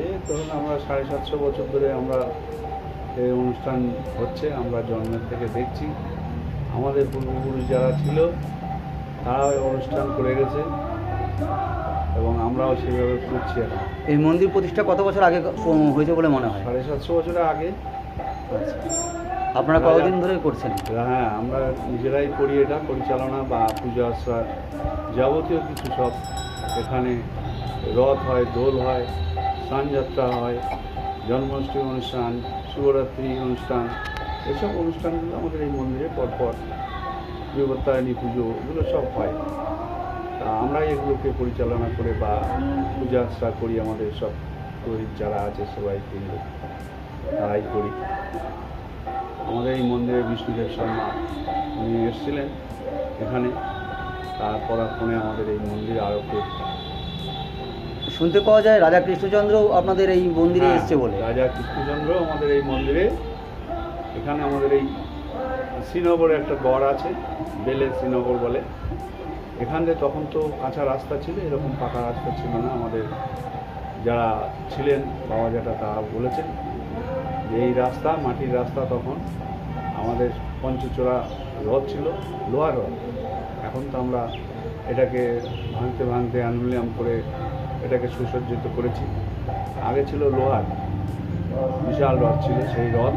এই ধরুন আমরা সাড়ে সাতশো বছর ধরে আমরা এই অনুষ্ঠান হচ্ছে আমরা জন্মের থেকে দেখছি। আমাদের পূর্বপুরুষ যারা ছিল তারাও এই অনুষ্ঠান করে গেছে এবং আমরাও সেভাবে করছি এখন। এই মন্দির প্রতিষ্ঠা কত বছর আগে হয়েছে বলে মনে হয়? সাড়ে সাতশো বছরের আগে। আচ্ছা। আপনারা কতদিন ধরে করছেন? হ্যাঁ আমরা নিজেরাই করি এটা পরিচালনা বা পূজা আশ্রা যাবতীয় কিছু সব। এখানে রথ হয় দোল হয় স্নানযাত্রা হয়, জন্মাষ্টমী অনুষ্ঠান শিবরাত্রি অনুষ্ঠান, এসব অনুষ্ঠানগুলো আমাদের এই মন্দিরে পরপর বিপত্তায়নী পুজো, এগুলো সব হয়। তা আমরা এগুলোকে পরিচালনা করে বা পূজা আশ্রা করি আমাদের সব পুরোহিত যারা আছে সবাই কিন্তু তারাই করি। আমাদের এই মন্দিরে বিষ্ণুদেব শর্মা উনি এসেছিলেন এখানে। তারপর আমাদের এই মন্দির আরোগ্য শুনতে পাওয়া যায় রাজা কৃষ্ণচন্দ্র আপনাদের এই মন্দিরে হ্যাঁ, এসছে বলে। রাজা কৃষ্ণচন্দ্র আমাদের এই মন্দিরে এখানে আমাদের এই শ্রীনগরে একটা গড় আছে বেলে শ্রীনগর বলে। এখান থেকে তখন তো কাঁচা রাস্তা ছিল এরকম পাকা রাস্তা ছিল না। আমাদের যারা ছিলেন বাবা যেটা তারা বলেছেন যে এই রাস্তা মাটির রাস্তা তখন আমাদের পঞ্চচোরা রথ ছিল লোহার রথ এখন তো আমরা এটাকে ভাঙতে ভাঙতে অ্যানুলিয়াম করে এটাকে সুসজ্জিত করেছি। আগে ছিল লোহার বিশাল রথ ছিল সেই রথ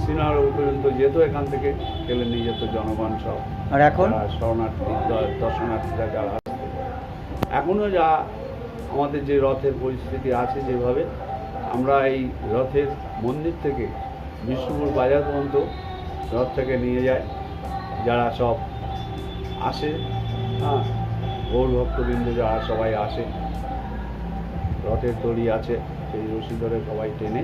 শ্রীনগর পর্যন্ত যেত এখান থেকে ঠেলে নিয়ে যেত জনগণ সব। আর এখন? শরণার্থী দর্শনার্থীরা যারা। এখনও যা আমাদের যে রথের পরিস্থিতি আছে যেভাবে আমরা এই রথের মন্দির থেকে বিষ্ণুপুর বাজার পর্যন্ত রথটাকে নিয়ে যায় যারা সব আসে হ্যাঁ গৌর ভক্তবৃন্দ যারা সবাই আসে। রথের দড়ি আছে সেই রশি ধরে সবাই টেনে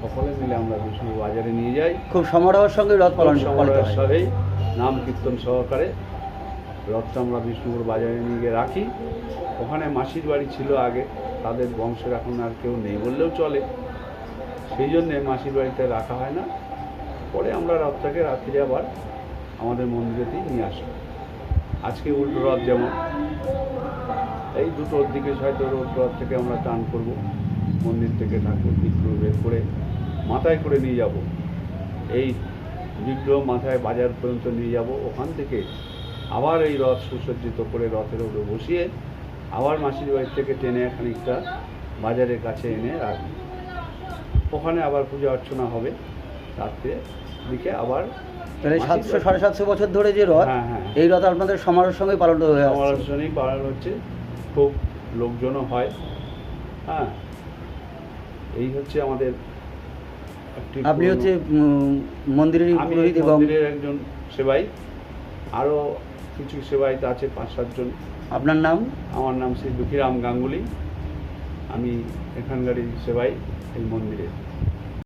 সকলে মিলে আমরা বিষ্ণুপুর বাজারে নিয়ে যাই। খুব সমারোহের সঙ্গে রথ পালন সমারোহের সহেই নাম কীর্তন সহকারে রথটা আমরা বিষ্ণুপুর বাজারে নিয়ে গিয়ে রাখি। ওখানে মাসির বাড়ি ছিল আগে তাদের বংশের এখন আর কেউ নেই বললেও চলে। সেই জন্যে মাসির বাড়িতে রাখা হয় না। পরে আমরা রথটাকে রাত্রি আবার আমাদের মন্দিরেতেই নিয়ে আসি। আজকে উল্টো রথ যেমন, এই দুটোর দিকে হয়তো রথ থেকে আমরা টান করব। মন্দির থেকে ঠাকুর বিগ্রহ বের করে মাথায় করে নিয়ে যাব। এই বিগ্রহ মাথায় বাজার পর্যন্ত নিয়ে যাব। ওখান থেকে আবার এই রথ সুসজ্জিত করে রথের উপরে বসিয়ে আবার মাসির বাড়ি থেকে টেনে খানিকটা বাজারের কাছে এনে রাখি ওখানে আবার পূজা অর্চনা হবে। রাত্রে দিকে আবার মাসির সাতশো সাড়ে সাতশো বছর ধরে যে রথ হ্যাঁ, হ্যাঁ। এই রথ আপনাদের সমারোহের সঙ্গে পালন হয়ে আসছে। শনি পালন হচ্ছে। খুব লোকজনও হয়। হ্যাঁ। এই হচ্ছে আমাদের আপনি হচ্ছে মন্দিরের পুরোহিত এবং মন্দিরের একজন সেবাই। আরও কিছু সেবাইত আছে পাঁচ সাতজন আপনার নাম? আমার নাম শ্রী দুঃখীরাম গাঙ্গুলি। আমি এখানকারই সেবাই এই মন্দিরে।